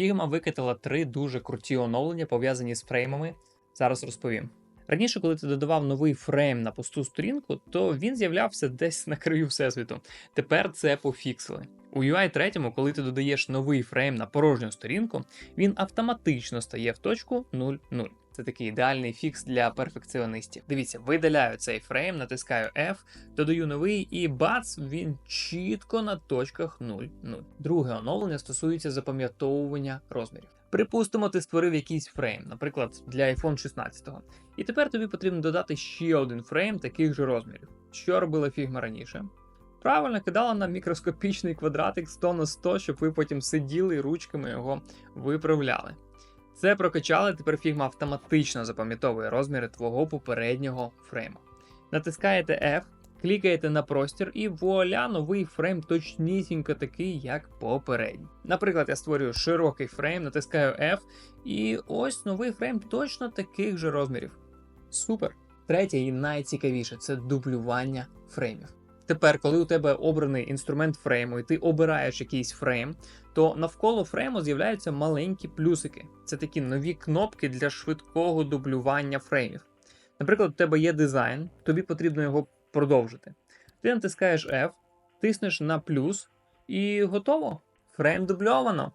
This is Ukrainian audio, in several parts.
Figma викатила три дуже круті оновлення, пов'язані з фреймами. Зараз розповім. Раніше, коли ти додавав новий фрейм на пусту сторінку, то він з'являвся десь на краю всесвіту. Тепер це пофіксили. У UI 3, коли ти додаєш новий фрейм на порожню сторінку, він автоматично стає в точку 0,0. Це такий ідеальний фікс для перфекціоністів. Дивіться, видаляю цей фрейм, натискаю F, додаю новий, і бац, він чітко на точках 0,0. Друге оновлення стосується запам'ятовування розмірів. Припустимо, ти створив якийсь фрейм, наприклад, для iPhone 16. І тепер тобі потрібно додати ще один фрейм таких же розмірів. Що робила Figma раніше? Правильно кидала на мікроскопічний квадратик 100 на 100, щоб ви потім сиділи і ручками його виправляли. Це прокачали, тепер Figma автоматично запам'ятовує розміри твого попереднього фрейму. Натискаєте F, клікаєте на простір, і вуаля, новий фрейм точнісінько такий, як попередній. Наприклад, я створюю широкий фрейм, натискаю F, і ось новий фрейм точно таких же розмірів. Супер! Третє і найцікавіше це дублювання фреймів. Тепер, коли у тебе обраний інструмент фрейму, і ти обираєш якийсь фрейм, то навколо фрейму з'являються маленькі плюсики. Це такі нові кнопки для швидкого дублювання фреймів. Наприклад, у тебе є дизайн, тобі потрібно його продовжити. Ти натискаєш F, тиснеш на плюс і готово. Фрейм дубльовано.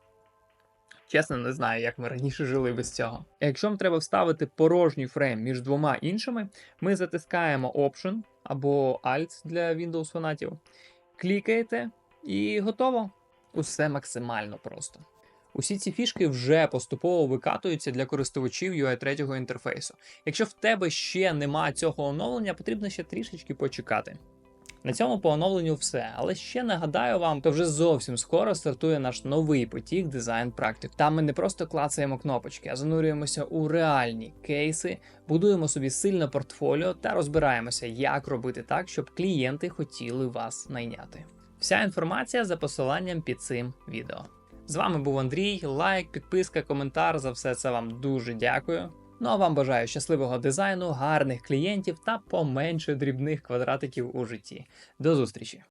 Чесно, не знаю, як ми раніше жили без цього. Якщо вам треба вставити порожній фрейм між двома іншими, ми затискаємо Option або Alt для Windows фанатів, клікаєте і готово. Усе максимально просто. Усі ці фішки вже поступово викатуються для користувачів UI 3 інтерфейсу. Якщо в тебе ще нема цього оновлення, потрібно ще трішечки почекати. На цьому по оновленню все, але ще нагадаю вам, то вже зовсім скоро стартує наш новий потік дизайн практик. Там ми не просто клацаємо кнопочки, а занурюємося у реальні кейси, будуємо собі сильне портфоліо та розбираємося, як робити так, щоб клієнти хотіли вас найняти. Вся інформація за посиланням під цим відео. З вами був Андрій. Лайк, підписка, коментар. За все це вам дуже дякую. Ну а вам бажаю щасливого дизайну, гарних клієнтів та поменше дрібних квадратиків у житті. До зустрічі!